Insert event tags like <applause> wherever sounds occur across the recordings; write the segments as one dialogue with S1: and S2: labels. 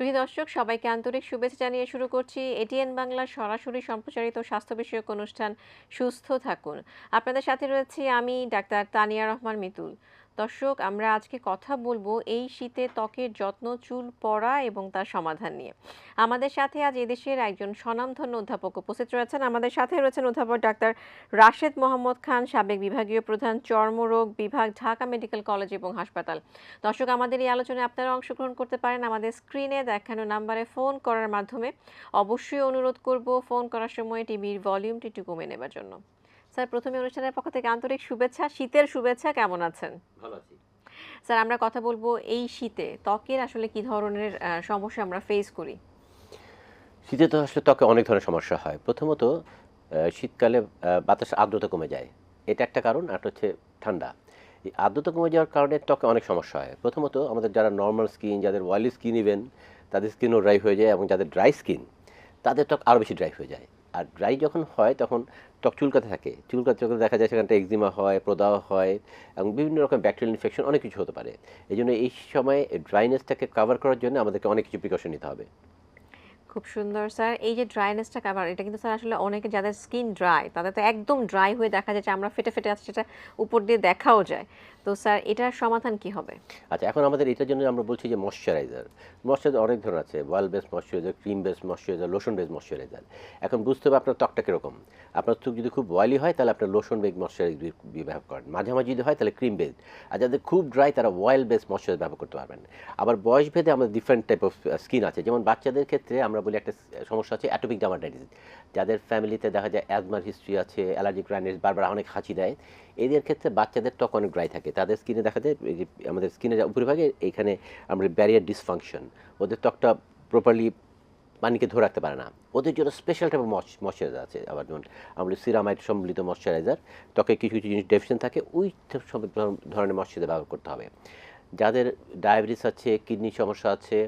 S1: সুধী দর্শক, সবাইকে আন্তরিক শুভেচ্ছা জানিয়ে শুরু করছি এটিএন বাংলার সরাসরি সম্প্রচারিত স্বাস্থ্য বিষয়ক অনুষ্ঠান সুস্থ থাকুন। আপনাদের সাথে রয়েছি আমি ডাক্তার তানিয়া রহমান মিতুল। দর্শক, আমরা আজকে কথা বলব এই শীতে ত্বকের যত্ন, চুল পড়া এবং তার সমাধান নিয়ে। আমাদের সাথে আজ এদেশের একজন স্বনামধন্য অধ্যাপক উপস্থিত রয়েছেন। আমাদের সাথে রয়েছেন অধ্যাপক ডাক্তার রাশেদ মোহাম্মদ খান, সাবেক বিভাগীয় প্রধান, চর্মরোগ বিভাগ, ঢাকা মেডিকেল কলেজ এবং হাসপাতাল। দর্শক, আমাদের এই আলোচনায় আপনারা অংশগ্রহণ করতে পারেন আমাদের স্ক্রিনে দেখানো নাম্বারে ফোন করার মাধ্যমে। অবশ্যই অনুরোধ করব ফোন করার সময় টিভির ভলিউমটি একটু কমে নেবার জন্য। স্যার প্রথমে অনুষ্ঠানের পক্ষ থেকে আন্তরিক শুভেচ্ছা। শীতের শুভেচ্ছা। কেমন আছেন?
S2: ভালো আছি।
S1: স্যার আমরা কথা বলব এই শীতে। ত্বকের আসলে কি ধরনের সমস্যা আমরা ফেস করি?
S2: শীতে তো আসলে ত্বকে অনেক ধরনের সমস্যা হয়। প্রথমত শীতকালে বাতাস আর্দ্রতা কমে যায়। এটা একটা কারণ আর হচ্ছে ঠান্ডা। এই আর্দ্রতা কমে যাওয়ার কারণে ত্বকে অনেক সমস্যা হয়। প্রথমত আমাদের যারা নর্মাল স্কিন যাদের অয়েলি স্কিন ইভেন তাদের স্কিনও ড্রাই হয়ে যায় এবং যাদের ড্রাই স্কিন তাদের ত্বক আরও বেশি ড্রাই হয়ে যায়। আর ড্রাই যখন হয় তখন ত্বক চুলকাতে থাকে। চুলকাতে যখন দেখা যায় সেখানটা এক্সিমা হয়, প্রদাহ হয় এবং বিভিন্ন রকম ব্যাকটেরিয়াল ইনফেকশন অনেক কিছু হতে পারে। এই জন্য এই সময় ড্রাইনেসটাকে কভার করার জন্য আমাদেরকে অনেক কিছু প্রিকশন নিতে হবে।
S1: খুব সুন্দর, স্যার। এই যে ড্রাইনেসটা কাভার এটা কিন্তু স্যার আসলে অনেকে যাদের স্কিন ড্রাই তাদের তো একদম ড্রাই হয়ে দেখা যায় যে আমরা ফেটে ফেটে আছে, সেটা উপর দিয়ে দেখাও যায়। তো স্যার, এটার সমাধান কি হবে?
S2: আচ্ছা এখন আমাদের এটার জন্য আমরা বলছি যে ময়শ্চারাইজার ময়শ্চারাইজার অনেক ধরনের আছে oil base moisturiser cream base moisturiser lotion base moisturiser এখন বুঝতে হবে আপনার ত্বকটা কীরকম। আপনার ত্বক যদি খুব অয়েলি হয়, তাহলে আপনার লোশন বেস ময়শ্চারাইজার ব্যবহার করেন। মাঝামাঝি যদি হয়, তাহলে ক্রিম বেস আর যাদের খুব ড্রাই তারা অয়েল বেস ময়শ্চারাইজার ব্যবহার করতে পারবেন। আবার বয়স ভেদে আমাদের ডিফারেন্ট টাইপ অফ স্কিন আছে। যেমন বাচ্চাদের ক্ষেত্রে আমরা বলি একটা সমস্যা আছে অ্যাটোপিক ডার্মাটাইটিস যাদের ফ্যামিলিতে দেখা যায় অ্যাজমার হিস্ট্রি আছে অ্যালার্জিক রাইনিস বারবার অনেক হাঁচি দেয়। এদের ক্ষেত্রে বাচ্চাদের ত্বক অনেক ড্রাই থাকে। তাদের স্কিনে দেখা যায় আমাদের স্কিনের উপরিভাগে এইখানে আমরা ব্যারিয়ার ডিসফাংশন ওদের ত্বকটা প্রপারলি পানিকে ধরে রাখতে পারে না। ওদের জন্য স্পেশাল টাইপের ময়শ্চারাইজার আছে আবার যেমন আমরা সিরামাইট সম্মিলিত ময়শ্চারাইজার ত্বকে কিছু কিছু জিনিস ডেফিসিয়েন্ট থাকে, ওই সব ধরনের ময়শ্চারাইজার ব্যবহার করতে হবে। যাদের ডায়াবেটিস আছে কিডনির সমস্যা আছে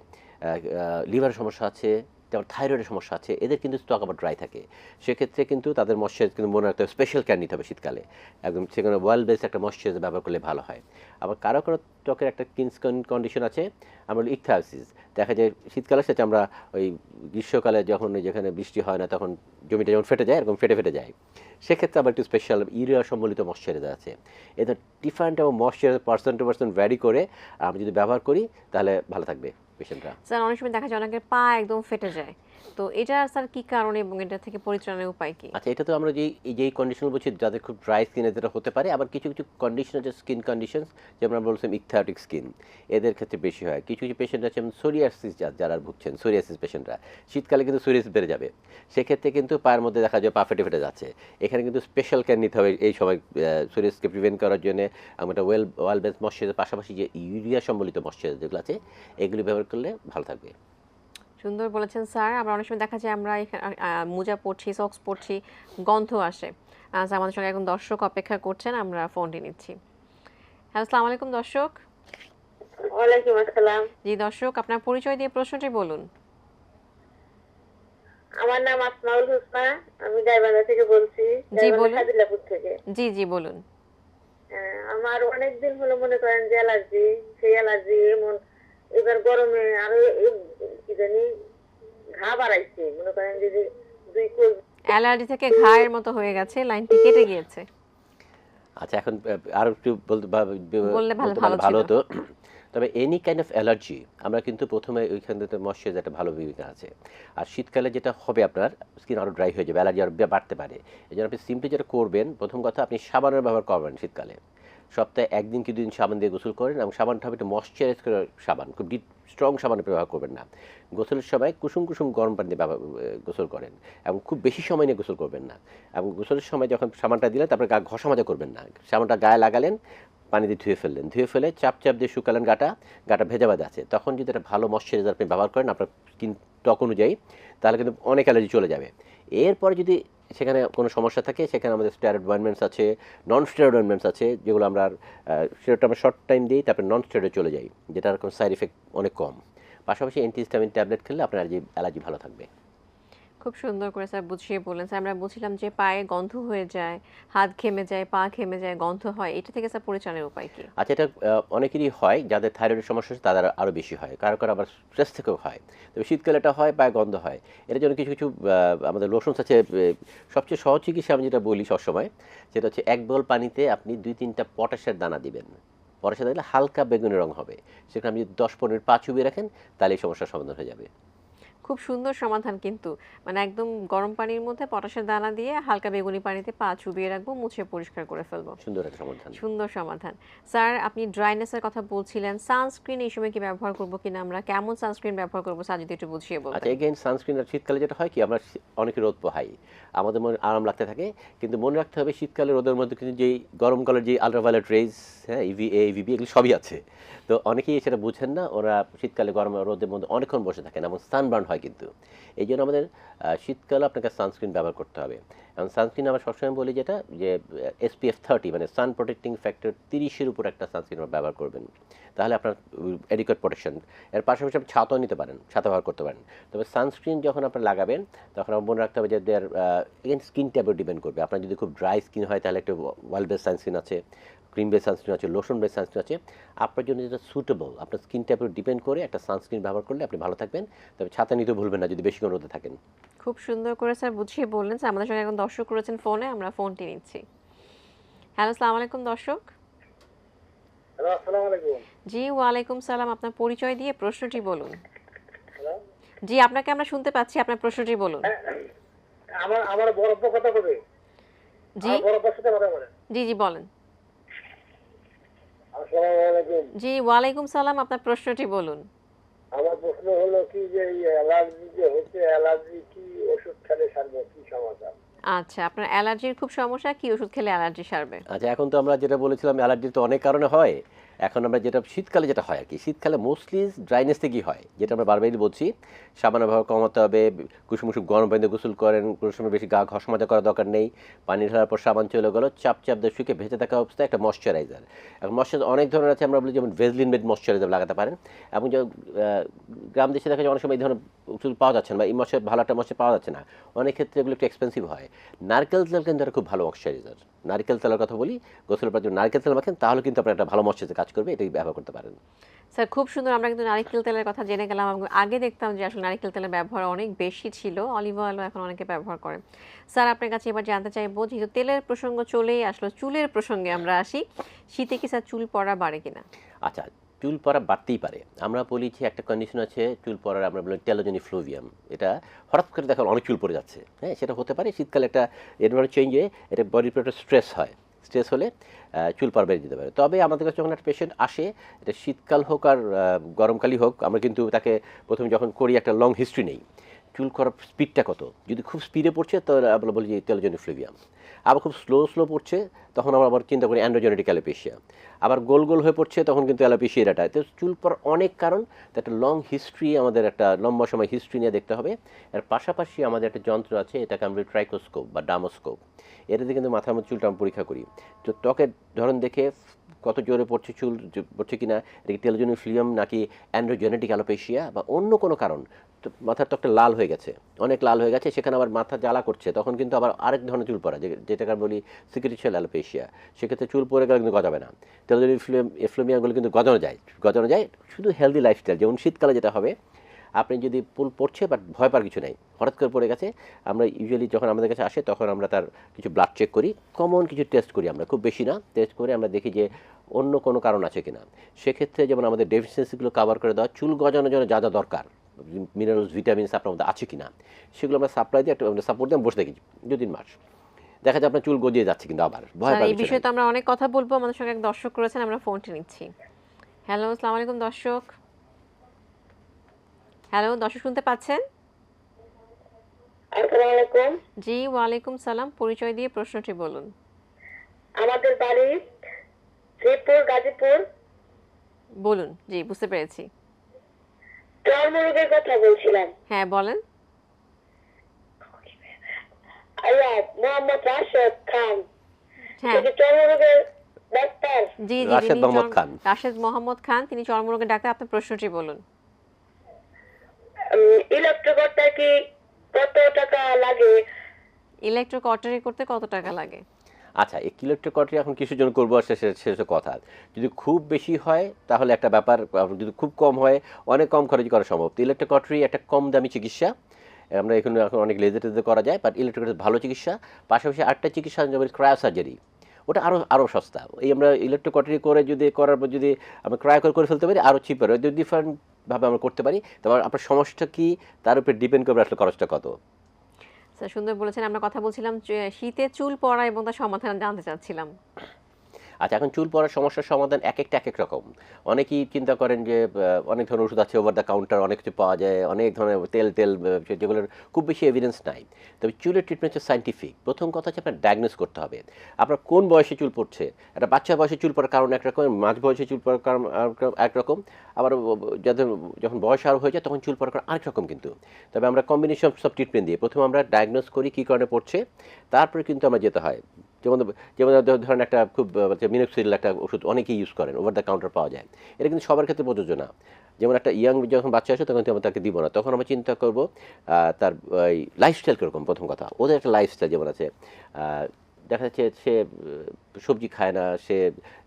S2: লিভার সমস্যা আছে যেমন থাইরয়েডের সমস্যা আছে, এদের কিন্তু স্টক আবার ড্রাই থাকে। সেক্ষেত্রে কিন্তু তাদের ময়শ্চারাইজ কিন্তু মনে রাখতে স্পেশাল কেয়ার নিতে হবে শীতকালে। একদম সেখানে ওয়েল বেস একটা ময়শ্চারাইজার ব্যবহার করলে ভালো হয়। আবার কারও কারও ত্বকের একটা স্কিন কন্ডিশন আছে, আমরা ইকথাইসিস দেখা যায় শীতকালে সেটা আমরা ওই গ্রীষ্মকালে যখন যেখানে বৃষ্টি হয় না, তখন জমিটা যখন ফেটে যায়, এরকম ফেটে ফেটে যায়। সেক্ষেত্রে আবার একটু স্পেশাল ইউরিয়া সম্বলিত ময়শ্চারাইজার আছে। এদের ডিফারেন্ট এবং moisturiser percent to percent vary করে আমরা যদি ব্যবহার করি, তাহলে ভালো থাকবে পেশেন্টরা
S1: স্যার অনেক সময় দেখা যায় অনেকের পা একদম ফেটে যায়। তো এটা স্যার কি কারণে এবং এটা থেকে পরিত্রাণের উপায় কি?
S2: আচ্ছা এটা তো আমরা যেই এই যেই কন্ডিশন বলছি, যাদের খুব ড্রাই স্কিন এদের হতে পারে, আবার কিছু কিছু কন্ডিশন আছে স্কিন কন্ডিশন যেমন আমরা বলছিলাম ইকথাটিক স্কিন এদের ক্ষেত্রে বেশি হয়। কিছু কিছু পেশেন্ট আছে যেমন সোরিয়াসিস যারা ভুগছেন সোরিয়াসিস পেশেন্টরা শীতকালে কিন্তু সোরিয়াসিস বেড়ে যাবে। সেক্ষেত্রে কিন্তু পায়ের মধ্যে দেখা যায় পা ফেটে যাচ্ছে। এখানে কিন্তু স্পেশাল কেয়ার নিতে হবে এই সময় সোরিয়াসকে প্রিভেন্ট করার জন্য। আমরা ওয়েল ওয়াল বেস ময়শ্চারাইজার পাশাপাশি যে ইউরিয়া সম্বলিত ময়শ্চারাইজার যেগুলো আছে, এগুলি ব্যবহার করলে ভালো থাকবে।
S1: সুন্দর বলেছেন স্যার। আমরা অনেক সময় দেখা যায় আমরা মোজা পরছি সক্স পরছি গন্ধ আসে। আমাদের সঙ্গে এখন দর্শক অপেক্ষা করছেন আমরা ফোনটি নিচ্ছি। হ্যালো আসসালামু আলাইকুম দর্শক।
S3: ওয়ালাইকুম আসসালাম।
S1: জি দর্শক আপনার পরিচয় দিয়ে প্রশ্নটি বলুন।
S3: আমার নাম আসমাউল হোসনা আমি গাইবান্ধা থেকে বলছি গাইবান্ধা
S1: বলুন।
S3: খাদিলাপুর থেকে।
S1: জি জি বলুন।
S3: আমার অনেক দিন হলো মনে করেন যে অ্যালার্জি সেই অ্যালার্জি এমন এবার গরমে আরও কি জানি ঘা বাড়াইছে। মনে করেন যে দুই কোষ
S1: অ্যালার্জি থেকে ঘায়ের মতো হয়ে গেছে লাইনটি কেটে গিয়েছে।
S2: আচ্ছা এখন আর একটু বলতে
S1: বললে ভালো- ভালো
S2: ভালো
S1: ছিল।
S2: হতো <clears throat> তবে এনি কাইন্ড অফ অ্যালার্জি আমরা কিন্তু প্রথমে ওইখান থেকে ময়শ্চারাইজার একটা ভালো ভূমিকা আছে। আর শীতকালে যেটা হবে আপনার স্কিন আরও ড্রাই হয়ে যাবে অ্যালার্জি আরও বাড়তে পারে। এই জন্য আপনি সিম্পলি যেটা করবেন প্রথম কথা আপনি সাবানের ব্যবহার করবেন শীতকালে। সপ্তাহে একদিন কি দুদিন সাবান দিয়ে গোসল করেন এবং সাবানটা হবে একটু ময়শ্চারাইজ করে সাবান, খুব ডিপ স্ট্রং সাবান ব্যবহার করবেন না। গোসলের সময় কুসুম কুসুম গরম পানি দিয়ে গোসল করেন এবং খুব বেশি সময় নিয়ে গোসল করবেন না। এবং গোসলের সময় যখন সাবানটা দিলেন, তারপরে গা ঘষা মাজা করবেন না। সাবানটা গায়ে লাগালেন, পানি দিয়ে ধুয়ে ফেললেন। ধুয়ে ফেলে চাপ চাপ দিয়ে শুকালেন গাটা গাটা ভেজা বাদে আছে। তখন যদি একটা ভালো ময়শ্চারাইজার আপনি ব্যবহার করেন, আপনার স্কিন ত্বক অনুযায়ী, তাহলে কিন্তু অনেক অ্যালার্জি চলে যাবে। এরপরে যদি সেখানে কোনো সমস্যা থাকে, সেখানে আমাদের স্টেরয়েড অয়েনমেন্টস আছে নন স্টেরয়েড অয়েনমেন্টস আছে, যেগুলো আমরা সেটা আমরা শর্ট টাইম দিই, তারপরে নন স্টেরয়েডে চলে যাই, যেটার কোনো সাইড এফেক্ট অনেক কম। পাশাপাশি অ্যান্টিহিস্টামিন ট্যাবলেট খেলে আপনার অ্যালার্জি অ্যালার্জি ভালো থাকবে।
S1: খুব সুন্দর করে স্যার বুঝিয়ে বললেন। স্যার, আমরা বুঝছিলাম যে পায়ে গন্ধ হয়ে যায়, হাত ঘেমে যায়, পা ঘেমে যায়, গন্ধ হয়। এটা থেকে স্যার পরিচালনের উপায় কি?
S2: আচ্ছা এটা অনেকেরই হয় যাদের থাইরয়েডের সমস্যা আছে তাদের আরও বেশি হয়। কারও কারও আবার স্ট্রেস থেকেও হয়। তবে শীতকালে এটা হয়, পায়ে গন্ধ হয়। এর জন্য কিছু কিছু আমাদের লোশনস আছে সবচেয়ে সহজ চিকিৎসা আমি যেটা বলি সবসময়, সেটা হচ্ছে এক বল পানিতে আপনি দুই তিনটা পটাশের দানা দিবেন। পটাশের দিলে হালকা বেগুনি রং হবে। সেখানে আপনি দশ পনেরো পা চুবিয়ে রাখেন, তাহলে এই সমস্যার সমাধান হয়ে যাবে।
S1: খুব সুন্দর সমাধান কিন্তু। মানে একদম গরম পানির মধ্যে পটাশের দানা দিয়ে হালকা বেগুনি পানিতে পা চুবিয়ে রাখব মুছে পরিষ্কার করে ফেলব।
S2: সুন্দর একটা সমাধান।
S1: সুন্দর সমাধান। স্যার আপনি ড্রাইনেসের কথা বলছিলেন। সানস্ক্রিন এই সময় কি ব্যবহার করব কিনা আমরা? কেমন সানস্ক্রিন ব্যবহার করব? স্যার যদি একটু বুঝিয়ে
S2: আচ্ছা
S1: বলতেন
S2: এগেইন সানস্ক্রিন আর শীতকালে যেটা হয় কি আমরা অনেকে রোদ পোহাই। আমাদের মনে আরাম লাগতে থাকে কিন্তু মনে রাখতে হবে শীতকালে রোদের মধ্যে কিন্তু যেই গরমকালের যে আলট্রাভায়োলেট রেজ হ্যাঁ ইভি এ ইভিবি এগুলো সবই আছে। তো অনেকেই সেটা বুঝেন না ওরা শীতকালে গরম রোদের মধ্যে অনেকক্ষণ বসে থাকেন এবং সানবার্ন হয় কিন্তু। এই জন্য আমাদের শীতকালে আপনাকে সানস্ক্রিন ব্যবহার করতে হবে। এবং সানস্ক্রিন আমরা সবসময় বলি যেটা, যে এসপিএফ থার্টি মানে সান প্রোটেক্টিং ফ্যাক্টর তিরিশের উপর একটা সানস্ক্রিন ব্যবহার করবেন। তাহলে আপনার এডিকুয়েট প্রোটেকশন এর পাশাপাশি আপনি ছাতাও নিতে পারেন, ছাতা ব্যবহার করতে পারেন। তবে সানস্ক্রিন যখন আপনি লাগাবেন, তখন আমার মনে রাখতে হবে যে দেয়ার এগেন স্কিন ট্যাপের ডিপেন্ড করবে। আপনার যদি খুব ড্রাই স্কিন হয়, তাহলে একটু ওয়াল বেস সানস্ক্রিন আছে। ক্রিম বেস সানস্ক্রিন আছে লোশন বেস সানস্ক্রিন আছে আপনার জন্য যেটা সুটেবল আপনার স্কিন টাইপের ডিপেন্ড করে একটা সানস্ক্রিন ব্যবহার করলে আপনি ভালো থাকবেন। তবে ছাতা নিতে ভুলবেন না যদি বেশিক্ষণ রোদে থাকেন।
S1: খুব সুন্দর করে স্যার বুঝিয়ে বললেন। স্যার আমাদের সঙ্গে এখন দর্শক করেছেন ফোনে আমরা ফোনটি নিচ্ছি। হ্যালো সালাম আলাইকুম দর্শক।
S4: হ্যালো আসসালামু আলাইকুম।
S1: জি ওয়ালাইকুম সালাম। আপনার পরিচয় দিয়ে প্রশ্নটি বলুন।
S4: হ্যালো।
S1: জি আপনাকে আমরা শুনতে পাচ্ছি আপনার প্রশ্নটি বলুন।
S4: আমার আমার বরফ কথা কবে
S1: জি।
S4: সাথে কথা বলেন।
S1: জি জি বলেন। জি ওয়ালাইকুম সালাম আপনার প্রশ্নটি বলুন।
S4: আমার প্রশ্ন হলো কি যে অ্যালার্জি যে হচ্ছে অ্যালার্জি কি ওষুধ খেলে সারবে কি সমাধান?
S1: আচ্ছা আপনার অ্যালার্জির খুব সমস্যা কি ওষুধ খেলে অ্যালার্জি সারবে?
S2: আচ্ছা এখন তো আমরা যেটা বলেছিলাম অ্যালার্জি তো অনেক কারণে হয়। এখন আমরা যেটা শীতকালে যেটা হয় আর কি, শীতকালে মোস্টলি ড্রাইনেস থেকেই হয়, যেটা আমরা বারবারই বলছি। সাবান ব্যবহার কমাতে হবে, কুসুম কুসুম গরম পানিতে গোসল করেন, কোনো সময় বেশি গা ঘষ মাজা করার দরকার নেই, পানি ঢালার পর সাবান চলে গেলো, চাপ চাপ দিয়ে শুকে ভেজে থাকা অবস্থায় একটা ময়শ্চারাইজার এখন ময়শ্চারাইজার অনেক ধরনের আছে, আমরা বলি যেমন ভেজলিন মেড ময়শ্চারাইজার লাগাতে পারেন। এবং গ্রাম দেশে দেখা যায় অনেক সময় এই ধরনের ওষুধ পাওয়া যাচ্ছে না বা এই মশার ভালো একটা মশা পাওয়া যাচ্ছে না। অনেক ক্ষেত্রে এগুলো একটু এক্সপেন্সিভ হয়। নারকেল তেল কিন্তু খুব ভালো ময়শ্চারাইজার নারকেল তেলের কথা বলি, গোসলের পর যদি নারকেল তেল মাখেন, তাহলে কিন্তু আপনার একটা ভালো ময়শ্চারাইজার কাজ করবে এটাই ব্যবহার করতে পারেন।
S1: স্যার খুব সুন্দর আমরা কিন্তু নারিকেল তেলের কথা জেনে গেলাম এবং আগে দেখতাম যে আসলে নারিকেল তেলের ব্যবহার অনেক বেশি ছিল অলিভ অয়েলও এখন অনেকে ব্যবহার করে। স্যার আপনার কাছে এবার জানতে চাইব যেহেতু তেলের প্রসঙ্গ চলেই আসলো চুলের প্রসঙ্গে আমরা আসি। শীতে কি স্যার চুল পড়া বাড়ে কিনা?
S2: আচ্ছা চুল পড়া বাড়তেই পারে। আমরা বলি যে একটা কন্ডিশন আছে চুল পড়ার আমরা বলি টেলোজেনি ফ্লোভিয়াম এটা হঠাৎ করে দেখা অনেক চুল পড়ে যাচ্ছে। হ্যাঁ সেটা হতে পারে শীতকালে একটা এনভারনমেন্ট চেঞ্জে এটা বডির উপর একটা স্ট্রেস হয়। স্ট্রেস হলে চুল পার বেড়ে যেতে পারে। তবে আমাদের কাছে যখন একটা পেশেন্ট আসে, এটা শীতকাল হোক আর গরমকালই হোক, আমরা কিন্তু তাকে প্রথমে যখন করি একটা লং হিস্ট্রি নেই। চুল করার স্পিডটা কত? যদি খুব স্পিডে পড়ছে, তাহলে আমরা বলি যে টেলোজেনি ফ্লোভিয়াম আবার খুব স্লো স্লো পড়ছে, তখন আমরা আবার চিন্তা করি অ্যান্ড্রোজেনেটিক অ্যালোপেশিয়া আবার গোল গোল হয়ে পড়ছে, তখন কিন্তু অ্যালোপেশিয়া এটা তো চুল পর অনেক কারণ একটা লং হিস্ট্রি আমাদের একটা লম্বা সময় হিস্ট্রি নিয়ে দেখতে হবে। এর পাশাপাশি আমাদের একটা যন্ত্র আছে, এটাকে আমরা ট্রাইকোস্কোপ বা ডামোস্কোপ এটাতে কিন্তু মাথার মধ্যে চুলটা আমরা পরীক্ষা করি। তো ত্বকের ধরন দেখে কত জোরে পড়ছে চুল, পড়ছে কিনা এটা কি টেলোজেনিক ফিলিয়াম নাকি অ্যান্ড্রোজেনেটিক অ্যালোপেশিয়া বা অন্য কোনো কারণ। মাথার ত্বকটা লাল হয়ে গেছে। অনেক লাল হয়ে গেছে, সেখানে আবার মাথা জ্বালা করছে, তখন কিন্তু আবার আরেক ধরনের চুল পড়া যেটাকে বলি সিকিউরিশিয়াল অ্যালোপেশিয়া সেক্ষেত্রে চুল পড়ে গেলে কিন্তু গজাবে না। ফিলিয়াম এফ্লোমিয়াগুলো কিন্তু গজানো যায় গজানো যায় শুধু হেলদি লাইফস্টাইল যেমন শীতকালে যেটা হবে, আপনি যদি পুল পড়ছে বাট ভয় পাওয়ার কিছু নেই, হঠাৎ করে পড়ে গেছে, আমরা ইউজুয়ালি যখন আমাদের কাছে আসে, তখন আমরা তার কিছু ব্লাড চেক করি কমন কিছু টেস্ট করি আমরা, খুব বেশি না টেস্ট করে আমরা দেখি যে অন্য কোনো কারণ আছে কিনা। সেক্ষেত্রে যেমন আমাদের ডেফিসিয়েন্সিগুলো কভার করে দেওয়া, চুল গজানোর জন্য যা যা দরকার মিনারেলস ভিটামিনস আপনার মধ্যে আছে কিনা সেগুলো আমরা সাপ্লাই দিয়ে একটা সাপোর্ট দিয়ে বসে দেখি দু তিন মাস। দেখা যায় আপনার চুল গজিয়ে যাচ্ছে কিন্তু আবার ভয়
S1: এই বিষয়ে তো আমরা অনেক কথা বলব আমাদের সঙ্গে এক দর্শক করেছেন আমরা ফোনটি নিচ্ছি। হ্যালো আসসালামু আলাইকুম দর্শক। হ্যালো দর্শক শুনতে পাচ্ছেন?
S3: আসসালামু আলাইকুম।
S1: জি ওয়ালাইকুম সালাম পরিচয় দিয়ে প্রশ্নটি বলুন।
S3: আমাদের বাড়ি শ্রীপুর গাজীপুর।
S1: বলুন জি বুঝতে পেরেছি।
S3: চর্মরোগের কথা বলছিলাম।
S1: হ্যাঁ বলেন।
S3: মোহাম্মদ রাশেদ খান।
S1: হ্যাঁ।
S3: তিনি চর্মরোগের ডাক্তার।
S1: জি জি
S2: রাশেদ মোহাম্মদ খান।
S1: রাশেদ মোহাম্মদ খান তিনি চর্মরোগের ডাক্তার। আপনার প্রশ্নটি বলুন।
S3: কি কত টাকা লাগে?
S1: করতে কত টাকা লাগে?
S2: আচ্ছা এক এই কিলোট্রিকটরি এখন কিসের জন্য করব? সে সে- সে হচ্ছে কথা। যদি খুব বেশি হয়, তাহলে একটা ব্যাপার যদি খুব কম হয়, অনেক কম খরচ করা সম্ভব। তো ইলেকট্রোকটরি একটা কম দামি চিকিৎসা। আমরা এখানে এখন অনেক লেজার টেজার করা যায় বাট ইলেকট্রিক ভালো চিকিৎসা। পাশাপাশি আরেকটা চিকিৎসা যেমন ক্রায়ো সার্জারি ওটা আরও আরও সস্তা। এই আমরা ইলেকট্রোকটরি করে যদি করার পর যদি আমরা ক্রায় করে করে ফেলতে পারি আরও চিপার ডিফারেন্টভাবে আমরা করতে পারি তারপর আপনার সমস্যাটা কী? তার উপর ডিপেন্ড করবে আসলে খরচটা কত।
S1: সুন্দর বলেছেন। আমরা কথা বলছিলাম শীতে চুল পড়া এবং তার সমাধান জানতে চাচ্ছিলাম।
S2: আচ্ছা এখন চুল পড়ার সমস্যার সমাধান এক একটা এক এক রকম। অনেকেই চিন্তা করেন যে অনেক ধরনের ওষুধ আছে ওভার দ্য কাউন্টার অনেক কিছু পাওয়া যায়, অনেক ধরনের তেল তেল যেগুলোর খুব বেশি এভিডেন্স নাই। তবে চুলের ট্রিটমেন্ট হচ্ছে সাইন্টিফিক প্রথম কথা হচ্ছে আপনার ডায়াগনোস করতে হবে। আপনার কোন বয়সে চুল পড়ছে? একটা বাচ্চা বয়সে চুল পড়ার কারণ একরকম মাঝ বয়সে চুল পড়ার কারণ একরকম আবার যাদের যখন বয়স আরও হয়ে যায়, তখন চুল পড়ার কারণ আরেক রকম কিন্তু। তবে আমরা কম্বিনেশন সব ট্রিটমেন্ট দিয়ে প্রথমে আমরা ডায়াগনোস করি কী কারণে পড়ছে, তারপরে কিন্তু আমরা যেতে হয়। যেমন যেমন ধরেন একটা খুব মিনোক্সিল একটা ওষুধ অনেকেই ইউজ করেন ওভার দ্য কাউন্টার পাওয়া যায়। এটা কিন্তু সবার ক্ষেত্রে প্রযোজ্য না। যেমন একটা ইয়াং যখন বাচ্চা আসে, তখন আমরা তাকে দিব না। তখন আমরা চিন্তা করব তার লাইফস্টাইল কীরকম, প্রথম কথা। ওদের একটা লাইফস্টাইল যেমন আছে দেখা যাচ্ছে সে সবজি খায় না, সে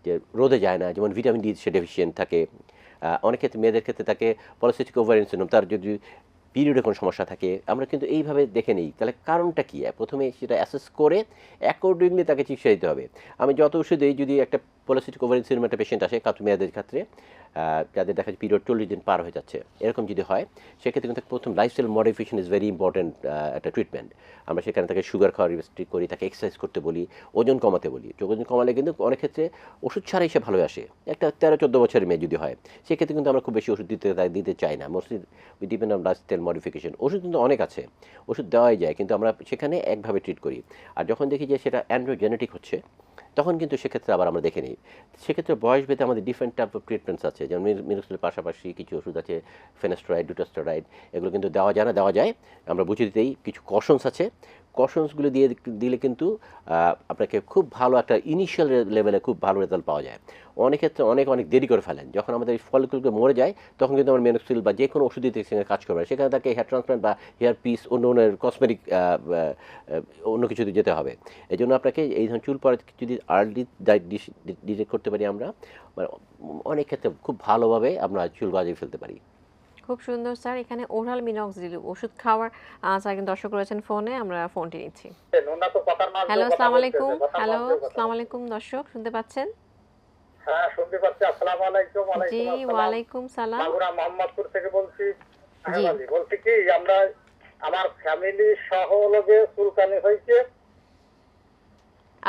S2: যে রোদে যায় না, যেমন ভিটামিন ডি সে ডেফিসিয়েন্ট থাকে। অনেক ক্ষেত্রে মেয়েদের ক্ষেত্রে তাকে পলিসিটিক ওভারিয়ান সিন্ড্রোম তার যদি পিরিয়ডে কোনো সমস্যা থাকে, আমরা কিন্তু এইভাবে দেখে নিই। তাহলে কারণটা কী? প্রথমে সেটা অ্যাসেস করে অ্যাকর্ডিংলি তাকে চিকিৎসা দিতে হবে। আমি যত ওষুধ দিই, যদি একটা পলিসিটিক ওভারিয়ান সিনেমা একটা পেশেন্ট আসে কাতু মেয়েদের ক্ষেত্রে যাদের দেখা যায় পিরিয়ড চল্লিশ দিন পার হয়ে যাচ্ছে। এরকম যদি হয়, সেক্ষেত্রে কিন্তু প্রথম lifestyle modification is very important একটা ট্রিটমেন্ট আমরা সেখানে তাকে সুগার খাওয়া রিস্ট্রিক্ট করি, তাকে এক্সারসাইজ করতে বলি, ওজন কমাতে বলি। ওজন কমালে কিন্তু অনেক ক্ষেত্রে ওষুধ ছাড়াই সে ভালো আসে। একটা তেরো, চোদ্দ বছরের মেয়ে যদি হয়, সেক্ষেত্রে কিন্তু আমরা খুব বেশি ওষুধ দিতে দিতে চাই না। Mostly we depend on lifestyle modification ওষুধ কিন্তু অনেক আছে। ওষুধ দেওয়াই যায়, কিন্তু আমরা সেখানে একভাবে ট্রিট করি। আর যখন দেখি যে সেটা অ্যান্ড্রোজেনেটিক হচ্ছে তখন কিন্তু সেক্ষেত্রে আবার আমরা দেখে নিই। সেক্ষেত্রে বয়স ভেদে আমাদের ডিফারেন্ট টাইপ অফ ট্রিটমেন্টস আছে। যেমন মিনোক্সিলের পাশাপাশি কিছু ওষুধ আছে ফেনাস্টোরাইড ডুটাস্টোরাইড এগুলো কিন্তু দেওয়া যায় না, দেওয়া যায়। আমরা বুঝে দিতেই কিছু কশনস আছে। কশনসগুলো দিয়ে দিলে কিন্তু আপনাকে খুব ভালো একটা ইনিশিয়াল লেভেলে খুব ভালো রেজাল্ট পাওয়া যায়। অনেক ক্ষেত্রে অনেক অনেক দেরি করে ফেলেন। যখন আমাদের এই ফলগুলো মরে যায়, তখন কিন্তু আমার মেনোক্সিল বা যে কোনো ওষুধ দিতে সেখানে কাজ করবে সেখানে তাকে হেয়ার ট্রান্সপ্লান্ট বা হেয়ার পিস অন্য অন্য কসমেটিক অন্য কিছুতে যেতে হবে। এই জন্য আপনাকে এই ধরনের চুল পড়া যদি আর্লি ডিটেক্ট করতে পারি আমরা মানে অনেক ক্ষেত্রে খুব ভালোভাবে আমরা চুল বাজিয়ে ফেলতে পারি।
S1: খুব সুন্দর স্যার। এখানে ওরাল মিনক্সিল ওষুধ খাওয়ার স্যার একজন দর্শক রয়েছেন ফোনে আমরা ফোনটি নিচ্ছি। হ্যালো আসসালামু আলাইকুম। হ্যালো আসসালামু আলাইকুম দর্শক শুনতে পাচ্ছেন?
S4: হ্যাঁ শুনতে পাচ্ছি। আসসালামু আলাইকুম
S1: জি
S4: ওয়ালাইকুম আসসালাম।
S1: ওয়ালাইকুম সালাম।
S4: মাগুরা মোহাম্মদপুর থেকে বলছি।
S1: জি।
S4: হ্যাঁ, বলছি কি আমরা আমার ফ্যামিলি সহ লগে চুলকানি হয়েছে।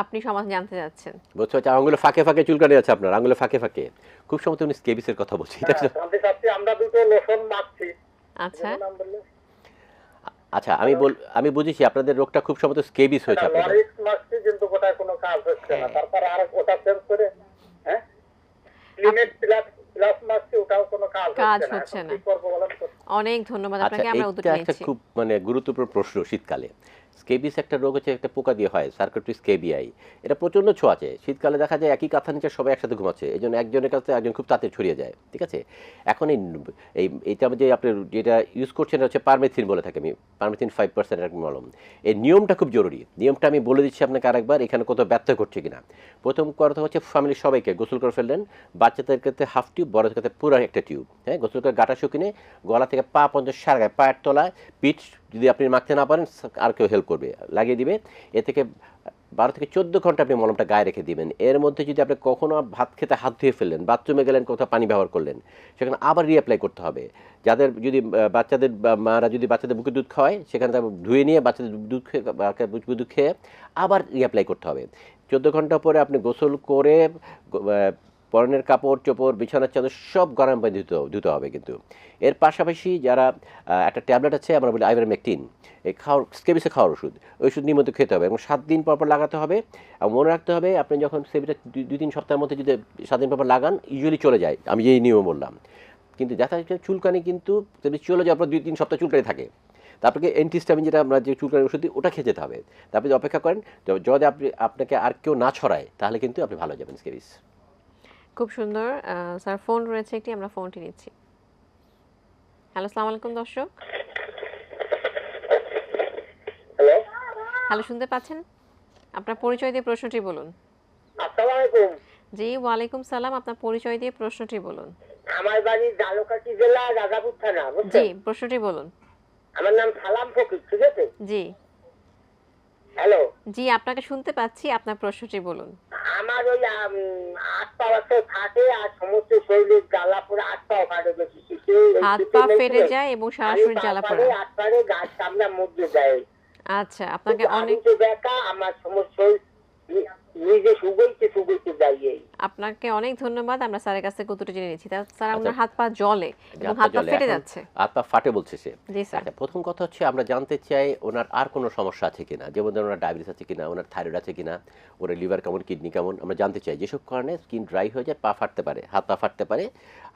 S1: আপনি সমাজ জানতে যাচ্ছেন
S2: বুঝতে পারছি আঙুলে ফাঁকে ফাঁকে চুলকানি আছে আপনার আঙুলে ফাঁকে ফাঁকে। খুব সম্ভবত উনি স্কেবিসের কথা বলছি
S4: হ্যাঁ, আমরা দুটো লোশন মাখছি।
S1: আচ্ছা।
S2: আচ্ছা আমি বল আমি বুঝেছি আপনাদের রোগটা খুব সম্ভবত স্কেবিস হয়েছে আপনাদের।
S4: লরিক্স মাখছি কিন্তু ওটায় কোনো কাজ হচ্ছে না।
S1: হ্যাঁ।
S4: তারপর আর ওটা চেঞ্জ করে হ্যাঁ? ক্লিনেট প্লাস ওটাও কোনো কাজ
S1: কাজ
S4: হচ্ছে না।
S1: অনেক ধন্যবাদ
S2: আচ্ছা
S1: আপনাকে আমরা উত্তর নিচ্ছি
S2: খুব মানে গুরুত্বপূর্ণ প্রশ্ন শীতকালে। স্কেবিস একটা রোগ হচ্ছে একটা পোকা দিয়ে হয় সার্কোটিস স্কেবিআই এটা প্রচণ্ড ছোঁয়াচে। শীতকালে দেখা যায় একই কাঁথা নিচে সবাই একসাথে ঘুমাচ্ছে। এই জন্য একজনের কাছে একজন খুব তাড়াতাড়ি ছড়িয়ে যায়, ঠিক আছে? এখন এই এই এটা যে আপনি যেটা ইউজ করছেন হচ্ছে পারমেথিন বলে থাকি, আমি পারমেথিন ফাইভ পার্সেন্ট একটা মলম এই নিয়মটা খুব জরুরি। নিয়মটা আমি বলে দিচ্ছি আপনাকে আরেকবার, এখানে কোথাও ব্যর্থ করছে কিনা। প্রথম কথা হচ্ছে ফ্যামিলির সবাইকে গোসল করে ফেললেন। বাচ্চাদের ক্ষেত্রে হাফ টিউব বড়দের ক্ষেত্রে পুরো একটা টিউব হ্যাঁ গোসল করে গাটা শুকিনে গলা থেকে পা পর্যন্ত সার গায়ে, পায়ের তলায়, পিঠ যদি আপনি মাখতে না পারেন আর কেউ হেল্প করবে। লাগিয়ে দিবে। এ থেকে বারো থেকে চোদ্দ ঘণ্টা আপনি মলমটা গায়ে রেখে দিবেন। এর মধ্যে যদি আপনি কখনো ভাত খেতে হাত ধুয়ে ফেললেন বাথরুমে গেলেন, কোথাও পানি ব্যবহার করলেন, সেখানে আবার রিঅ্যাপ্লাই করতে হবে। যাদের যদি বাচ্চাদের মারা যদি বাচ্চাদের বুকে দুধ খাওয়ায়, সেখানে ধুয়ে নিয়ে বাচ্চাদের দুধ খেয়ে দুধ খেয়ে আবার রিঅ্যাপ্লাই করতে হবে। চোদ্দ ঘণ্টা পরে আপনি গোসল করে পরনের কাপড়, চোপড়, বিছানার চাদর সব গরম পানি ধুতে ধুতে হবে কিন্তু। এর পাশাপাশি যারা একটা ট্যাবলেট আছে, আমরা বলি আইভারমেকটিন, এই খাওয়ার, স্কেবিসে খাওয়ার ওষুধ, ওই ওষুধ নিয়মিত খেতে হবে এবং সাত দিন পর পর লাগাতে হবে। আর মনে রাখতে হবে, আপনি যখন স্কেবিটা দুই- তিন সপ্তাহের মধ্যে যদি সাত দিন পর পর লাগান ইউজুয়ালি চলে যায়। আমি যেই নিয়ম বললাম। কিন্তু যাচ্ছে চুলকানি কিন্তু চলে যাওয়ার পর দুই, তিন সপ্তাহ চুলকানি থাকে। তারপরে অ্যান্টিস্টামিন যেটা আমরা যে চুলকানি ওষুধ দিই, ওটা খেতে হবে। তারপরে অপেক্ষা করেন যদি আপনি, আপনাকে আর কেউ না ছড়ায়, তাহলে কিন্তু আপনি ভালো যাবেন স্কেবিস।
S1: খুব সুন্দর। স্যার ফোন রয়েছে একটি আমরা ফোনটি নিচ্ছি। হ্যালো আসসালামু আলাইকুম দর্শক। হ্যালো। শুনতে পাচ্ছেন? আপনার পরিচয় দিয়ে প্রশ্নটি বলুন। জি ওয়ালাইকুম সালাম। আপনার পরিচয় দিয়ে প্রশ্নটি বলুন।
S4: আমার বাড়ি জেলা রাজাপুর থানা
S1: জি প্রশ্নটি বলুন।
S4: আমার নাম সালাম ফকির ঠিক আছে?
S1: জি।
S4: হ্যালো।
S1: জি আপনাকে শুনতে পাচ্ছি। আপনার প্রশ্নটি বলুন।
S4: আমার ওই হাত পা ফাটে আর সমস্ত শরীরের জ্বালা পড়ে হাত পা ফাটে বেশি
S1: হাত পা ফেটে যায় এবং
S4: সারা
S1: সরাসরি জ্বালা
S4: পারে,
S1: পড়া
S4: হাত পারে গাছ সামনে মধ্যে যায়
S1: আচ্ছা আপনাকে অনেক
S4: ব্যাকা আমার সমস্ত নিজে সুগইতে সুগইতে যাই এই
S1: আপনাকে অনেক ধন্যবাদ। আমরা স্যারের কাছ থেকে জেনে নিচ্ছি তা স্যার
S2: আচ্ছা।
S1: আপনার হাত পা জলে এবং
S2: হাত পা
S1: ফেটে যাচ্ছে।
S2: হাত পা ফাটে বলছে সে।
S1: জি স্যার।
S2: আচ্ছা প্রথম কথা হচ্ছে আমরা জানতে চাই ওনার আর কোনো সমস্যা আছে কিনা যেমন ধরুন ওনার ডায়াবেটিস আছে কিনা ওনার থাইরয়েড আছে কিনা ওনার লিভার কেমন কিডনি কেমন আমরা জানতে চাই। যেসব কারণে স্কিন ড্রাই হয়ে যায় পা ফাটতে পারে হাত পা ফাটতে পারে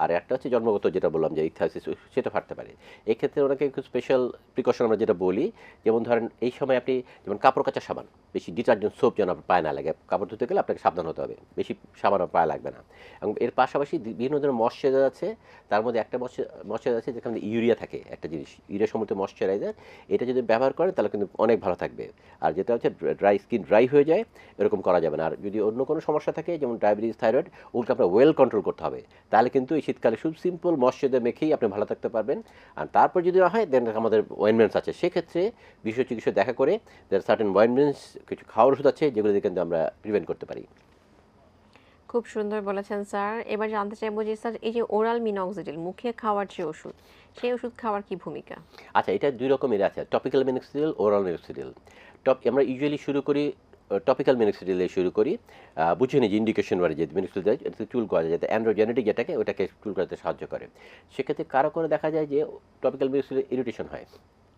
S2: আর একটা হচ্ছে জন্মগত যেটা বললাম যে ইথাইসিস সেটা ফাটতে পারে। এক্ষেত্রে ওনাকে একটু স্পেশাল প্রিকশন আমরা যেটা বলি যেমন ধরেন এই সময় আপনি যেমন কাপড় কাচা সাবান বেশি ডিটারজেন্ট সোপ যেন আপনার পায়ে না লাগে কাপড় ধুতে গেলে আপনাকে সাবধান হতে হবে বেশি সাবান আর পায়ে লাগবে না। এবং এর পাশাপাশি বিভিন্ন ধরনের ময়শ্চারাইজার আছে। তার মধ্যে একটা ময়শ্চারাইজার আছে যেখানে ইউরিয়া থাকে একটা জিনিস। ইউরিয়া সমৃদ্ধ ময়শ্চারাইজার। এটা যদি ব্যবহার করেন তাহলে কিন্তু অনেক ভালো থাকবে। আর যেটা হচ্ছে ড্রাই স্কিন ড্রাই হয়ে যায়, এরকম করা যাবে না। আর যদি অন্য কোনো সমস্যা থাকে, যেমন ডায়াবেটিস, থাইরয়েড, ওগুলোকে আপনার ওয়েল কন্ট্রোল করতে হবে। তাহলে কিন্তু এই শীতকালে খুব সিম্পল ময়শ্চারাইজার মেখেই আপনি ভালো থাকতে পারবেন। আর তারপর যদি না হয় দেন আমাদের ওয়েনমেন্টস আছে। সেক্ষেত্রে বিশেষ চিকিৎসা দেখা করে দের সার্টেন ওয়েনমেন্টস কিছু খাওয়ার ওষুধ আছে, যেগুলো দিয়ে কিন্তু আমরা প্রিভেন্ট করতে পারি।
S1: খুব সুন্দর বলেছেন স্যার। এবার জানতে চাইব যে স্যার, এই যে ওরাল মিনক্সিডিল, মুখে খাওয়ার যে ওষুধ, সেই ওষুধ খাওয়ার কি ভূমিকা?
S2: আচ্ছা এটা দুই রকমের আছে topical minoxidil oral minoxidil top আমরা ইউজুয়ালি শুরু করি টপিক্যাল মিনক্সিডিল দিয়ে শুরু করি। বুঝে নিই যে ইন্ডিকেশন বারে যে মিনক্সিডিল দেয় চুল গজা যাতে অ্যান্ড্রোজেনেটিক যেটাকে, ওটাকে চুল গজাতে সাহায্য করে। সেক্ষেত্রে কারও করে দেখা যায় যে টপিক্যাল মিনক্সিডিল ইরিটেশন হয়।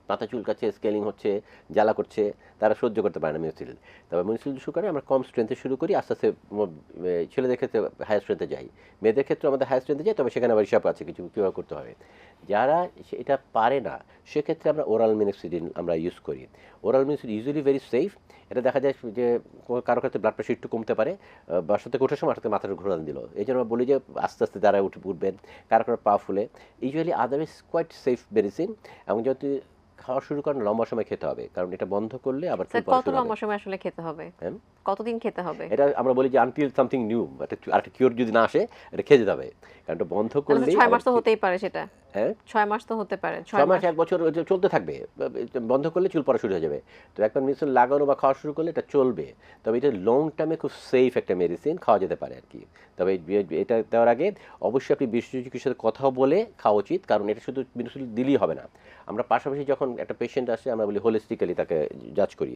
S2: মাথা চুলকাচ্ছে স্কেলিং হচ্ছে, জ্বালা করছে, তারা সহ্য করতে পারে না মিউসিল তবে মিউসিল শুরু করে আমরা কম স্ট্রেংথে শুরু করি, আস্তে আস্তে ছেলেদের ক্ষেত্রে হায়ার স্ট্রেংথে যাই। মেয়েদের ক্ষেত্রে আমাদের হায়ার স্ট্রেংথে যাই, তবে সেখানে আবার হিসাব আছে কিছু কীভাবে করতে হবে। যারা এটা পারে না, সেক্ষেত্রে আমরা ওরাল মিনিক্সিডিন আমরা ইউজ করি। Oral minoxidil usually very safe এটা দেখা যায় যে কারও ক্ষেত্রে ব্লাড প্রেশার একটু কমতে পারে বাসা থেকে ওঠার সময় হঠাৎ মাথাটা ঘোরান দিল। এই জন্য আমরা বলি যে, আস্তে আস্তে দাঁড়ায় উঠে, উঠবেন, কারও কারও পা ফুলে। Usually otherwise quite safe medicine এবং যদি খাওয়া শুরু করেন লম্বা সময় খেতে হবে কারণ এটা বন্ধ করলে আবার
S1: কত লম্বা সময় আসলে খেতে হবে?
S2: হ্যাঁ?
S1: কতদিন খেতে হবে?
S2: এটা আমরা বলি যে আনটিল সামথিং নিউ একটা কিওর যদি না আসে এটা খেয়ে যেতে হবে। কারণ এটা বন্ধ করলে
S1: ছয় মাস তো হতেই পারে সেটা।
S2: হ্যাঁ?
S1: ছয় মাস তো হতে পারে ছয়
S2: ছয় মাস
S1: মাস।
S2: এক বছর চলতে থাকবে বন্ধ করলে চুল পড়া শুরু হয়ে যাবে। তো একবার মেডিসিন লাগানো বা খাওয়া শুরু করলে এটা চলবে। তবে এটা লং টার্মে খুব সেফ একটা মেডিসিন খাওয়া যেতে পারে আর কি। তবে এটা দেওয়ার আগে অবশ্যই আপনি বিশেষ চিকিৎসার সাথে কথা বলে খাওয়া উচিত কারণ এটা শুধু মেডিসিন দিলেই হবে না। আমরা পাশাপাশি যখন একটা পেশেন্ট আসে আমরা বলি হোলিস্টিক্যালি তাকে জাজ করি।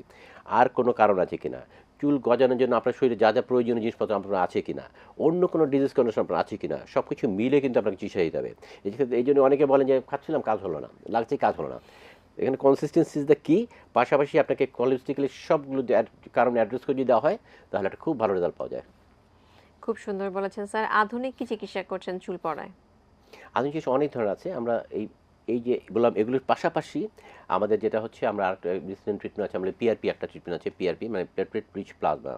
S2: আর কোনো কারণ আছে কিনা? চুল গজানোর জন্য আপনার শরীরে যা যা প্রয়োজনীয় জিনিসপত্র আপনার আছে কিনা? অন্য কোনো ডিজিজ কন্ডিশন আপনার আছে কিনা? সব কিছু মিলে কিন্তু আপনাকে চিকিৎসা দিতে হবে। এই ক্ষেত্রে এই জন্য অনেকে বলেন যে খাচ্ছিলাম কাজ হলো না। লাগছে কাজ হলো না। এখানে কনসিস্টেন্সি ইজ দ্য কি পাশাপাশি আপনাকে কোয়ালিস্টিক্যালি সবগুলো কারণ অ্যাড্রেস করে যদি দেওয়া হয় তাহলে একটা খুব ভালো রেজাল্ট পাওয়া যায়।
S1: খুব সুন্দর বলেছেন স্যার। আধুনিক কি চিকিৎসা করছেন চুল পড়ায়?
S2: আধুনিক চিকিৎসা অনেক ধরনের আছে। আমরা এই এই যে বললাম, এগুলোর পাশাপাশি আমাদের যেটা হচ্ছে, আমরা আরেকটা রিসেন্ট ট্রিটমেন্ট আছে, আমাদের পিআরপি একটা ট্রিটমেন্ট আছে পিআরপি মানে প্লেটলেট রিচ প্লাজমা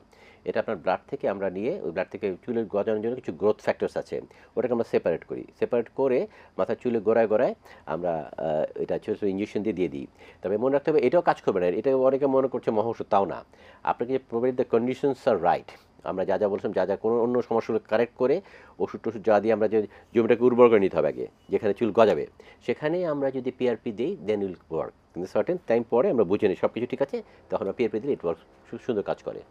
S2: এটা আপনার ব্লাড থেকে আমরা নিয়ে, ওই ব্লাড থেকে চুলের গজানোর জন্য কিছু গ্রোথ ফ্যাক্টরস আছে, ওটাকে আমরা সেপারেট করি। সেপারেট করে মাথার চুলে গোড়ায় গোড়ায় আমরা এটা ছোটো ছোটো ইঞ্জেকশন দিয়ে দিয়ে দিই। তবে মনে রাখতে হবে, এটাও কাজ করবে না। এটা অনেকে মনে করছে মহৌষধ, তাও না। আপনাকে যে provide the conditions are right আমরা যা যা বলছিলাম, যা যা কোনো অন্য সমস্যাগুলো কারেক্ট করে ওষুধ টষুধ যা দিয়ে আমরা যে জমিটাকে উর্বর করে নিতে হবে আগে, যেখানে চুল গজাবে। সেখানে আমরা যদি পিআরপি দিই দেন উইল ওয়ার্ক কিন্তু সার্টেন টাইম পরে আমরা বুঝে নিই সব কিছু ঠিক আছে, তখন পিআরপি দিলে ইট ওয়ার্ক সুন্দর কাজ করে।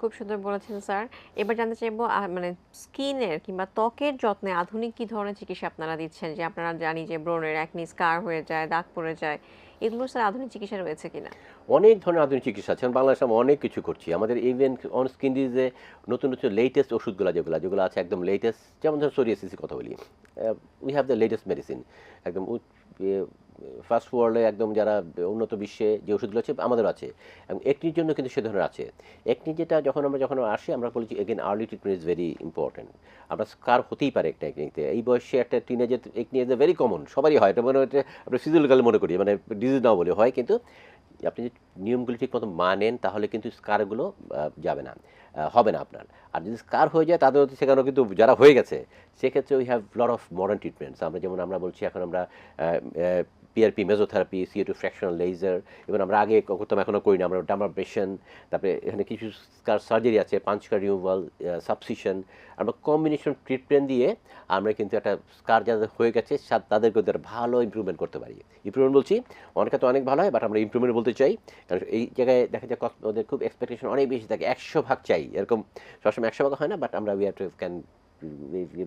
S1: খুব সুন্দর বলেছেন স্যার। এবার জানতে চাইব মানে স্কিনের কিংবা ত্বকের যত্নে আধুনিক কি ধরনের চিকিৎসা আপনারা দিচ্ছেন? যে আপনারা জানি যে ব্রণের একনি স্কার হয়ে যায়, দাগ পড়ে যায় এগুলো স্যার আধুনিক চিকিৎসা রয়েছে কিনা?
S2: অনেক ধরনের আধুনিক চিকিৎসা আছে। বাংলাদেশে আমরা অনেক কিছু করছি। আমাদের ইভেন অন স্কিন ডিজে নতুন নতুন লেটেস্ট ওষুধগুলো যেগুলো যেগুলো আছে একদম লেটেস্ট যেমন ধরুন সোরিয়াসিসের কথা বলি। We have the latest medicine একদম ফার্স্ট ওয়ার্ল্ডে একদম যারা উন্নত বিশ্বে যে ওষুধগুলো আছে, আমাদেরও আছে। এবং একনির জন্য কিন্তু সে ধরনের আছে। একটি যেটা যখন আমরা যখন আসি, আমরা বলছি again early treatment is very important আমরা স্কার হতেই পারে একটা একনিতে এই বয়সে একটা টিনেজের একনি ইজ ভেরি কমন সবারই হয়। এটা মনে হচ্ছে আমরা ফিজিওলজিক্যালি মনে করি মানে ডিজিজ না বলে, হয় কিন্তু আপনি যদি নিয়মগুলি ঠিক মতো মানেন, তাহলে কিন্তু স্কারগুলো যাবে না হবে না আপনার। আর যদি স্কার হয়ে যায়, তাদের সেখানেও কিন্তু যারা হয়ে গেছে সেক্ষেত্রে we have lot of modern treatments আমরা যেমন, আমরা বলছি, এখন আমরা PRP mesotherapy CO two fractional laser এবং আমরা আগে করতাম এখনও করি না, আমরা ডামাব্রেশন তারপরে এখানে কিছু স্কার সার্জারি আছে পাঞ্চকার রিমুভাল সাবসিশন আমরা কম্বিনেশন ট্রিটমেন্ট দিয়ে আমরা কিন্তু একটা স্কার যাদের হয়ে গেছে, সা- তাদের কিন্তু একটা ভালো ইমপ্রুভমেন্ট করতে পারি। ইমপ্রুভমেন্ট বলছি, অনেকে তো অনেক ভালো হয় বাট আমরা ইমপ্রুভমেন্ট বলতে চাই, কারণ এই জায়গায় দেখা যায় ওদের খুব এক্সপেকটেশন অনেক বেশি থাকে, একশো ভাগ চাই, এরকম সবসময় একশো ভাগ হয় না বাট আমরা we have to can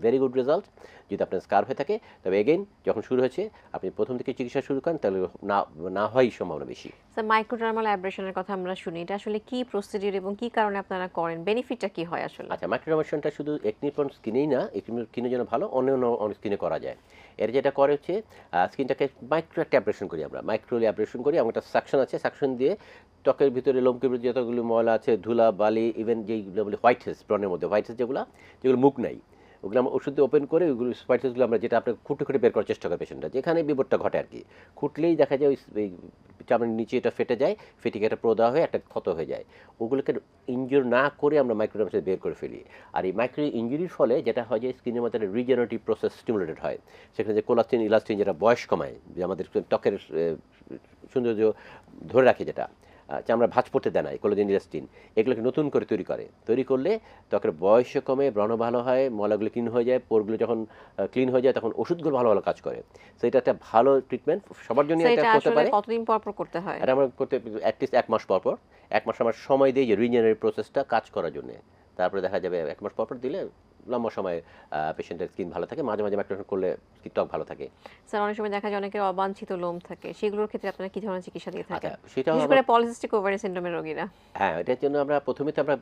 S2: very good result যদি আপনার স্কার হয়ে থাকে। তবে এগেইন যখন শুরু হয়েছে আপনি প্রথম থেকে চিকিৎসা শুরু করেন তাহলে না না হওয়াই সম্ভাবনা বেশি।
S1: স্যার মাইক্রোডার্মাল অ্যাব্রেশনের কথা আমরা শুনি এটা আসলে কি প্রসিডিউর এবং কি কারণে আপনারা করেন? বেনিফিটটা কি হয় আসলে?
S2: আচ্ছা মাইক্রোডার্মাশনটা শুধু একনিপন স্কিনেই না স্কিনের জন্য ভালো অন্য অন্য স্কিনে করা যায়। এর যেটা করে হচ্ছে স্কিনটাকে মাইক্রো একটা অ্যাব্রেশন করি আমরা মাইক্রোলি অ্যাব্রেশন করি আমার একটা সাকশন আছে সাকশন দিয়ে ত্বকের ভিতরে লোমকের ভিতরে যতগুলো ময়লা আছে, ধুলা, বালি ইভেন যেইগুলো বলি হোয়াইট হেস ব্রণের মধ্যে হোয়াইট হেস যেগুলো যেগুলো মুখ নাই ওগুলো আমরা ওষুধ ওপেন করে ওইগুলো স্পাইসেসগুলো আমরা যেটা আপনার খুঁটে খুঁটে বের করার চেষ্টা করে পেশেন্টটা যেখানে বিপদটা ঘটে আর কি। খুঁটলেই দেখা যায় ওই চামড়ার নিচে এটা ফেটে যায়, ফেটে একটা প্রদাহ হয়ে একটা ক্ষত হয়ে যায়। ওগুলোকে ইঞ্জুর না করে আমরা মাইক্রোডামসে বের করে ফেলি। আর এই মাইক্রো ইঞ্জুরির ফলে যেটা হয় যে স্কিনের মধ্যে একটা রিজেনারেটিভ প্রসেস স্টিমুলেটেড হয়। সেখানে যে কোলাস্টিন ইলাস্টিন যেটা বয়স কমায়, যে আমাদের ত্বকের সৌন্দর্য ধরে রাখে যেটা। চামড়া ভাঁজ পড়তে দেয় না কোলাজিন ইলাস্টিন এগুলোকে নতুন করে তৈরি করে। তৈরি করলে ত্বকের বয়সও কমে ব্রণ ভালো হয় ময়লাগুলো ক্লিন হয়ে যায় পোরগুলো যখন ক্লিন হয়ে যায় তখন ওষুধগুলো ভালো ভালো কাজ করে। তো এটা একটা ভালো ট্রিটমেন্ট সবার জন্য এটা
S1: করতে
S2: পারে।
S1: কতদিন পর পর করতে হয়?
S2: এটা আমরা করতে অ্যাটলিস্ট এক মাস পর পর এক মাস আমার সময় দিয়ে যে রিজেনারি প্রসেসটা কাজ করার জন্য। তারপরে দেখা যাবে এক মাস পর পর দিলে লম্বা সময় পেশেন্টের স্কিন ভালো থাকে। মাঝে মাঝে মাইক্রোশন করলে ত্বক ভালো থাকে।
S1: স্যার অনেক সময় দেখা যায় অনেকের অবাঞ্ছিত লোম থাকে। সেগুলোর ক্ষেত্রে আপনারা কি ধরনের চিকিৎসা দিয়ে থাকেন?
S2: সেটা হলো
S1: বিশেষ
S2: আমরা-
S1: করে পলিসিস্টিক ওভারি সিন্ড্রোমের রোগীরা।
S2: হ্যাঁ এটার জন্য আমরা প্রথমে তো আমরা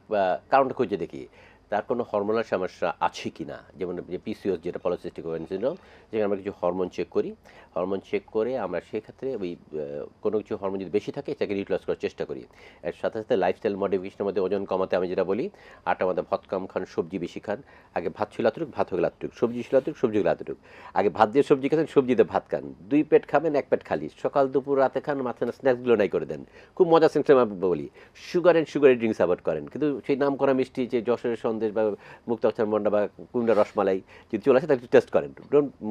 S2: কারণটা খুঁজে দেখি। তার কোনো হরমোনাল সমস্যা আছে কি না যেমন পিসিওস যেটা পলিসিস্টিক সিন্ড্রোম, যেখানে আমরা কিছু হরমোন চেক করি। হরমোন চেক করে আমরা সেক্ষেত্রে ওই কোনো কিছু হরমোন যদি বেশি থাকে সেটাকে রিপ্লেস করার চেষ্টা করি। এর সাথে সাথে লাইফস্টাইল মডিফিকেশনের মধ্যে ওজন কমাতে আমি যেটা বলি, আটা মধ্যে ভাত কম খান, সবজি বেশি খান। আগে ভাত ছিল এতটুকু, ভাত হয়ে গেল এতটুকু, সবজি ছিল এতটুকু, সবজি হলো এতটুকু। আগে ভাত দিয়ে সবজি খান সবজি দিয়ে ভাত খান। দুই পেট খাবেন, এক পেট খালি। সকাল, দুপুর, রাতে খান মাঝখানে স্ন্যাক্সগুলো নাই করে দেন। খুব মজা আমি বলি। Sugar and sugary drinks avoid করেন। কিন্তু সেই নাম করা মিষ্টি যে যশোরের সন্দেশ বা মুক্তাক্ষর মন্ডা বা কুন্ডা রসমালাই যদি চলে আসে তাহলে একটু টেস্ট করেন।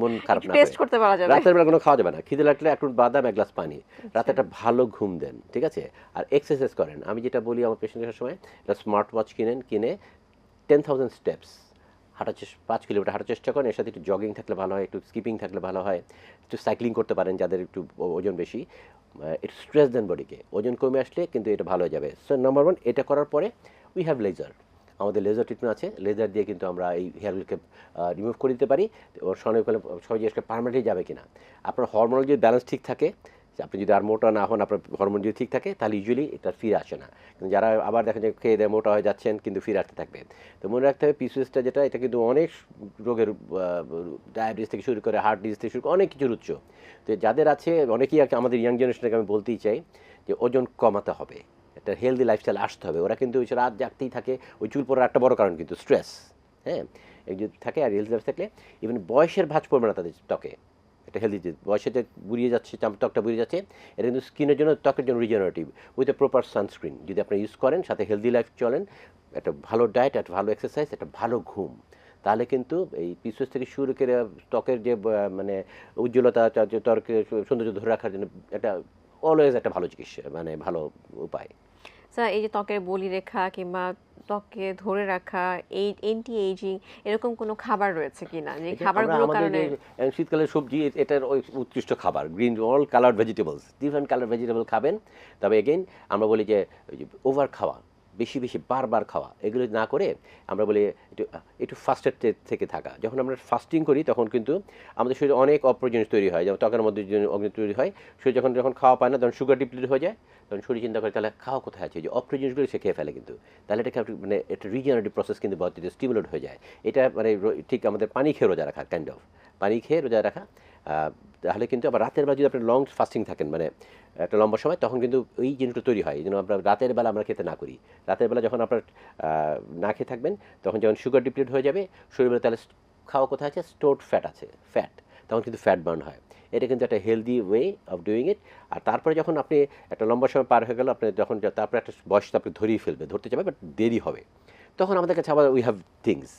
S2: মন খারাপ না
S1: টেস্ট করতে পারা যাবে।
S2: রাতের বেলা কোনো খাওয়া যাবে না। খিদে লাগলে একটু বাদাম এক গ্লাস পানি। রাতে একটা ভালো ঘুম দেন ঠিক আছে? আর এক্সারসাইজ করেন। আমি যেটা বলি আমার পেশেন্টের সময় একটা স্মার্ট ওয়াচ কিনেন কিনে টেন থাউজেন্ড স্টেপস হাঁটার চেষ্টা পাঁচ কিলোমিটার হাঁটার চেষ্টা করেন। এর সাথে একটু জগিং থাকলে ভালো হয় একটু স্কিপিং থাকলে ভালো হয়। একটু সাইক্লিং করতে পারেন যাদের একটু ওজন বেশি। একটু স্ট্রেস দেন বডিকে ওজন কমে আসলে কিন্তু এটা ভালো হয়ে যাবে। সো নাম্বার ওয়ান এটা করার পরে উই হ্যাভ লেজার আমাদের লেজার ট্রিটমেন্ট আছে লেজার দিয়ে কিন্তু আমরা এই হেয়ারগুলোকে রিমুভ করে দিতে পারি। ওর সঙ্গে করলে সবাই জিজ্ঞেস পারমানেন্টলি যাবে কিনা। আপনার হরমোনাল যদি ব্যালেন্স ঠিক থাকে, আপনি যদি আর মোটা না হন, আপনার হরমোন যদি ঠিক থাকে, তাহলে ইউজুয়ালি এটা ফিরে আসে না। কিন্তু যারা আবার দেখেন যে খেয়ে দেয় মোটা হয়ে যাচ্ছেন, কিন্তু ফিরে আসতে থাকবে। তো মনে রাখতে হবে পিসিএসটা যেটা, এটা কিন্তু অনেক রোগের ডায়াবেটিস থেকে শুরু করে হার্ট ডিজিজ থেকে শুরু করে অনেক কিছুর উৎস। তো যাদের আছে, অনেকেই আমাদের ইয়াং জেনারেশনকে আমি বলতেই চাই যে ওজন কমাতে হবে। একটা হেলদি লাইফস্টাইল আসতে হবে। ওরা কিন্তু ওই রাত জাগতেই থাকে, ওই চুল পড়ার একটা বড় কারণ কিন্তু স্ট্রেস হ্যাঁ? যদি থাকে আর হেলদি লাইফ থাকলে ইভেন বয়সের ভাঁজ পড়বে না তাদের ত্বকে। একটা হেলদি বয়সে যে বুড়িয়ে যাচ্ছে ত্বকটা বুড়িয়ে যাচ্ছে, এটা কিন্তু স্কিনের জন্য, ত্বকের জন্য regenerative with a proper sunscreen যদি আপনি ইউজ করেন, সাথে হেলদি লাইফ চলেন, একটা ভালো ডায়েট একটা ভালো এক্সারসাইজ একটা ভালো ঘুম, তাহলে কিন্তু এই পিসেস থেকে শুরু করে ত্বকের যে মানে উজ্জ্বলতা ত্বকের সৌন্দর্য ধরে রাখার জন্য একটা অলওয়েজ একটা ভালো চিকিৎসা মানে ভালো উপায়।
S1: স্যার এই যে ত্বকের বলি রেখা কিংবা ত্বককে ধরে রাখা এই এন্টি এইজিং এরকম কোনো খাবার রয়েছে কিনা? যে
S2: খাবারগুলো
S1: খাবারগুলোর কারণে
S2: শীতকালের সবজি এটার ওই উৎকৃষ্ট খাবার green all colour vegetables different colour vegetable খাবেন। তবে এগেইন আমরা বলি যে ওভার খাওয়া বেশি বেশি বারবার খাওয়া। এগুলো না করে আমরা বলি একটু একটু ফাস্টের থেকে থাকা। যখন আমরা ফাস্টিং করি, তখন কিন্তু আমাদের শরীরে অনেক অপ্রয়োজনীয় তৈরি হয়। যেমন ত্বকের মধ্যে অগ্নি তৈরি হয়, শরীর যখন যখন খাওয়া পায় না, তখন সুগার ডিপ্লিট হয়ে যায়। তখন শরীর চিন্তা করে, তাহলে খাওয়া কোথায় আছে? যে অপ্রয়োজনীয়গুলো সে খেয়ে ফেলে কিন্তু। তাহলে এটাকে মানে একটা রিজেনারেটিভ প্রসেস কিন্তু বডিতে স্টিমুলেট হয়ে যায়। এটা মানে ঠিক আমাদের পানি খেয়ে রোজা রাখা কাইন্ড অফ পানি খেয়ে রোজা রাখা। তাহলে কিন্তু আবার রাতের বেলা যদি আপনি লং ফাস্টিং থাকেন মানে একটা লম্বা সময়, তখন কিন্তু এই জিনিসটা তৈরি হয়, এই জন্য আমরা রাতের বেলা আমরা খেতে না করি। রাতের বেলা যখন আপনার না খেয়ে থাকবেন, তখন যখন সুগার ডিপ্লিট হয়ে যাবে শরীরে তাহলে খাওয়া কোথায় আছে? স্টোরড ফ্যাট আছে ফ্যাট তখন কিন্তু ফ্যাট বার্ন হয়। এটা কিন্তু একটা healthy way of doing it আর তারপরে যখন আপনি একটা লম্বা সময় পার হয়ে গেল, আপনি যখন তারপরে একটা বয়স আপনি ধরেই ফেলবে, ধরতে যাবে বাট দেরি হবে। তখন আমাদের কাছে আবার উই হ্যাভ থিংস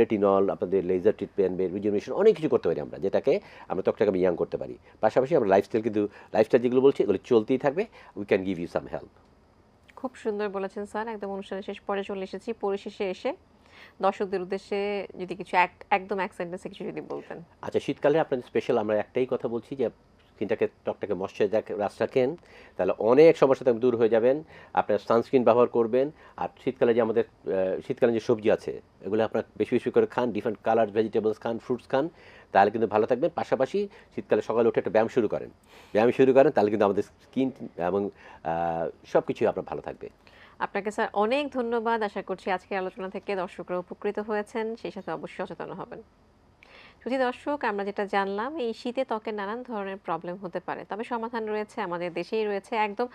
S2: রেটিনল আপনাদের লেজার ট্রিটমেন্ট রিজুমিনেশন অনেক কিছু করতে পারি আমরা যেটাকে আমরা ত্বকটাকে আমি ইয়াং করতে পারি। পাশাপাশি আমরা লাইফস্টাইল কিন্তু লাইফস্টাইল যেগুলো বলছি এগুলো চলতেই থাকবে we can give you some help
S1: খুব সুন্দর বলেছেন স্যার একদম অনুষ্ঠানের শেষ পরে চলে এসেছি পরিশেষে এসে দর্শকদের উদ্দেশ্যে যদি কিছু এক একদম এক সেন্টেন্সে কিছু যদি বলতেন।
S2: আচ্ছা শীতকালে আপনাদের স্পেশাল আমরা একটাই কথা বলছি যে স্কিনটাকে ত্বকটাকে ময়শ্চারাইজার রাখেন। তাহলে অনেক সমস্যা থেকে দূর হয়ে যাবেন আপনার সানস্ক্রিন ব্যবহার করবেন আর শীতকালে যে আমাদের আহ, শীতকালে যে সবজি আছে এগুলো আপনার বেশি বেশি করে খান ডিফারেন্ট কালার ভেজিটেবলস খান ফ্রুটস খান তাহলে কিন্তু ভালো থাকবেন। পাশাপাশি শীতকালে সকালে উঠে একটা ব্যায়াম শুরু করেন। ব্যায়াম শুরু করেন তাহলে কিন্তু আমাদের স্কিন এবং সব কিছুই আপনার ভালো থাকবে।
S1: আপনাকে স্যার অনেক ধন্যবাদ। আশা করছি আজকের আলোচনা থেকে দর্শকরা উপকৃত হয়েছেন। সেই সাথে অবশ্যই সচেতন হবেন। যদি দর্শক, আমরা যেটা জানলাম, এই শীতে ত্বকের নানান ধরনের প্রবলেম হতে পারে। তবে সমাধান রয়েছে আমাদের দেশেই রয়েছে একদম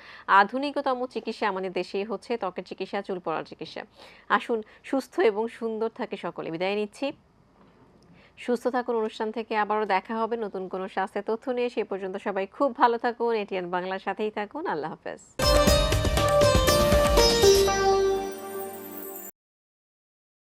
S1: আধুনিকতম চিকিৎসা আমাদের দেশেই হচ্ছে ত্বকের চিকিৎসা, চুল পড়ার চিকিৎসা। আসুন, সুস্থ এবং সুন্দর থাকে সকলে। বিদায় নিচ্ছি। সুস্থ থাকুন অনুষ্ঠান থেকে আবারও দেখা হবে নতুন কোনো স্বাস্থ্যের তথ্য নিয়ে। সে পর্যন্ত সবাই খুব ভালো থাকুন। এটিএন বাংলার সাথেই থাকুন। আল্লাহ হাফেজ।